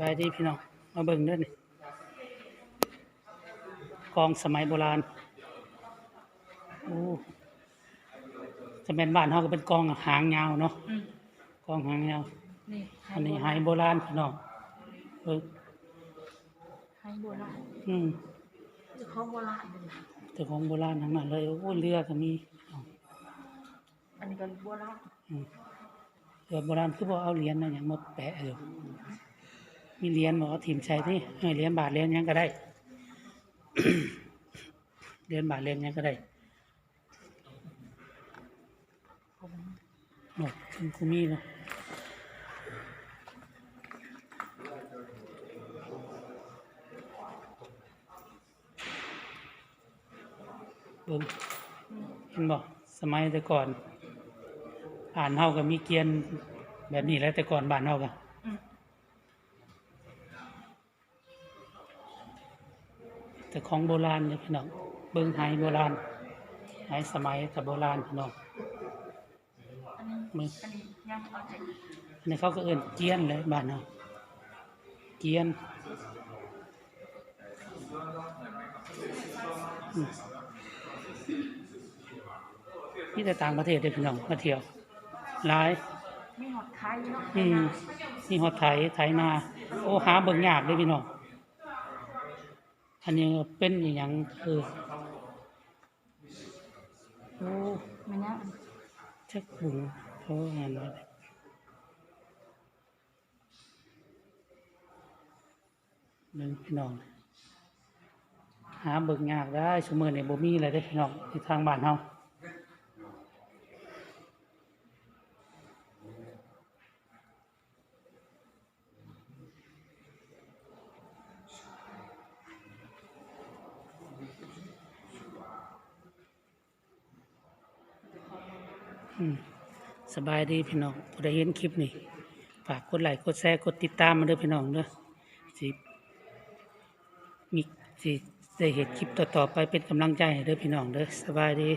บายดีพี่น้อง มาเบิ่งเด้อนี่กองสมัยโบราณโอ้จะเป็นบ้านเฮาก็เป็นกองหางยาวเนาะอืมกองหางยาว นี่อันนี้หายโบราณพี่น้องเบิ่งไฮโบราณอืมจะเขาโบราณเลยแต่ของโบราณทั้งนั้นเลยโอ้เรือก็มีพี่น้องอันนี้ก็โบราณอืมเรือโบราณคือบ่เอาเหรียญน่ะหยังมาแปะอยู่ มีเหรียญบ่เอาถิ่มใส่นี่เหรียญบาทเหรียญยังก็ได้เหรียญบาทเหรียญยังก็ได้ผมโอ้คุณครูมีเนาะเบิ่งเห็นบ่สมัยแต่ก่อน อ่านเฮาก็มีเกียนแบบนี้แหล้วแต่ก่อนบ้านเฮาก็อื แต่ของโบราณเนี่ยพี่น้องเบิ่งไหโบราณไหสมัยแต่โบราณพี่น้องอันนี้มืออันนี้ยังเอาใจอันนี้เขาก็เอิ้นเกียนเลยบ้านเฮาเกียนอืมมีแต่ต่างประเทศเด้อพี่น้องมาเที่ยวหลายมีหอดไทยเนาะอืมนี่ฮอดไถไถนาโอ้หาเบิ่งยากเลยพี่น้อง อันนี้เป็นอหย่างคือโอ้มันยังชักบุงเขางานไว้เบิ่งพี่น้อง หาเบิ่งยากได้สมือนี่บ่มีอะไรได้อพี่น้องที่ทางบ้านเฮา สบายดีพี่น้องผู้ใดเห็นคลิปนี้ฝากกดไลค์กดแชร์กดติดตามมาด้วยพี่น้องเด้อสิมีสิได้เห็นคลิปต่อๆไปเป็นกำลังใจให้เด้อพี่น้องเด้อสบายดี